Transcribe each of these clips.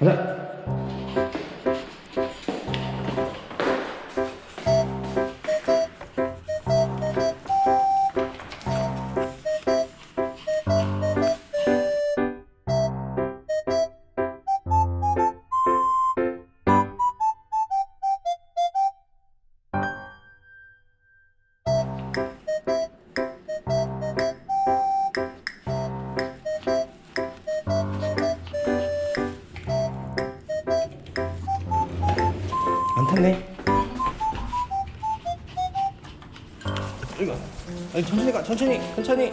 가자. 이거. 아니 천천히 가. 천천히. 천천히.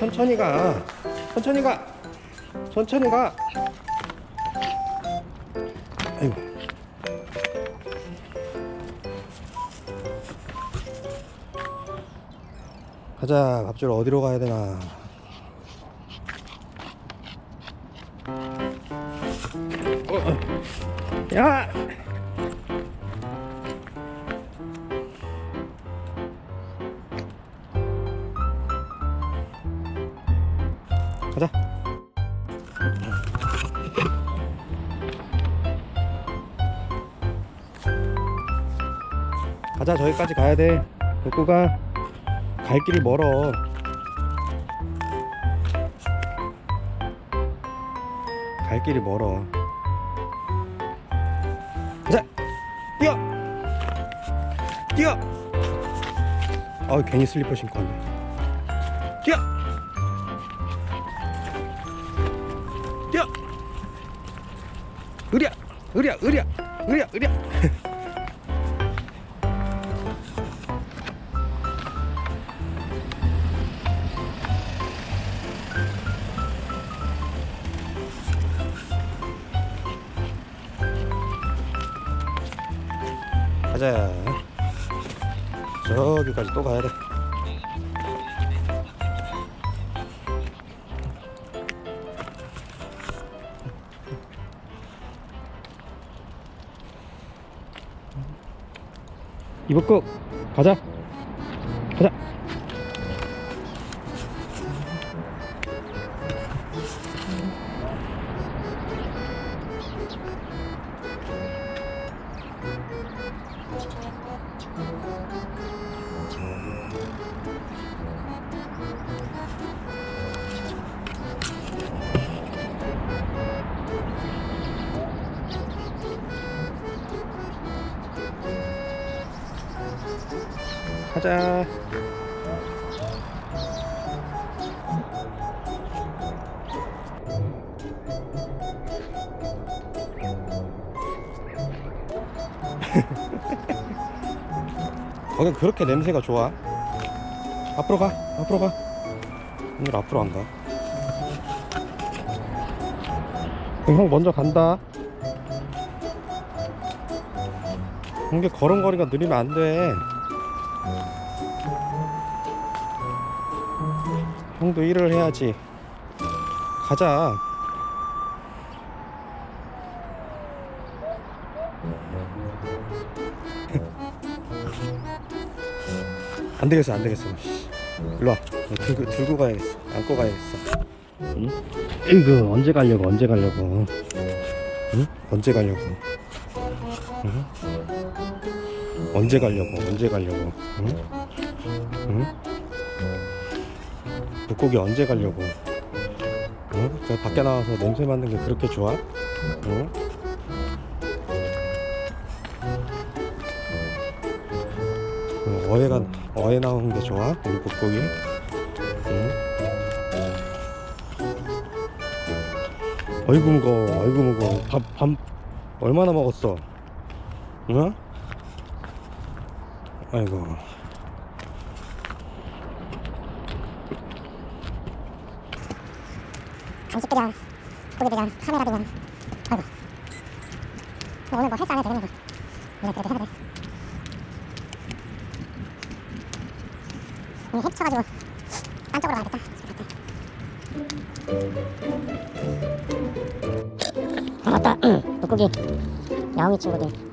천천히 가. 천천히 가. 천천히 가. 아이고. 가자. 밥줄 어디로 가야 되나? 어, 어. 야! 가자. 가자 저기까지 가야 돼. 데리고 가. 갈 길이 멀어. 갈 길이 멀어. 가자. 뛰어. 뛰어. 아 괜히 슬리퍼 신고 왔네. 뛰어 으랴 으랴 으랴 으랴 으랴 가자. 저기까지 또 가야 돼 이복국 가자. 가자 가자. 거긴 그렇게 냄새가 좋아? 앞으로 가 앞으로 가. 오늘 앞으로 안가 형 먼저 간다. 이게 걸음걸이가 느리면 안 돼 형도 일을 해야지 가자 안 되겠어 안 되겠어 씨. 일로 와너 들고, 들고 가야겠어 안고 가야겠어 응? 이거 언제 가려고 언제 가려고 응? 언제 가려고 응? 언제 가려고 언제 가려고 응? 응? 물고기 언제 가려고 응? 그 밖에 나와서 냄새 맡는 게 그렇게 좋아? 응? 응, 어해가 어해 나오는 게 좋아? 우리 물고기? 응? 어이구 무거워 어이구 무거워 밥, 밥 얼마나 먹었어? 응? 아이고. 간식들이랑 고기들이랑 카메라들이랑 아이고. 오늘 뭐 헬스 안 해도 되겠네 이거. 그래도 해야 돼. 이거 헵쳐가지고 안쪽으로 가야겠다. 아 맞다. 물고기 야옹이 친구들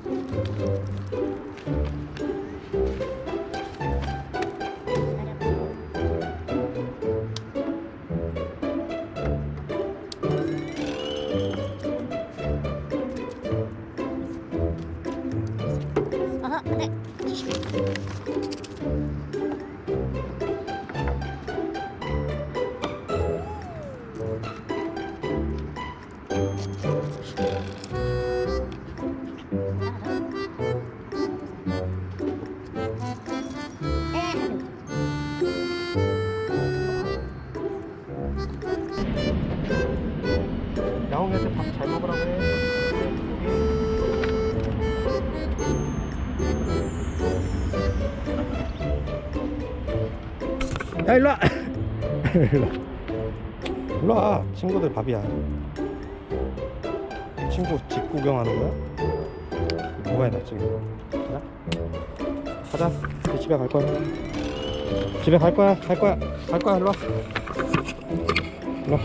야옹이한테 밥 잘 먹으라고 해. 야 일로 와. 일로 와. 일로 와. 친구들 밥이야. 친구 집 구경하는 거야? 뭐가 나 지금? 가자. 가자. 집에 갈 거야. 집에 갈 거야. 갈 거야. 갈 거야. 일로 와. 일로 와.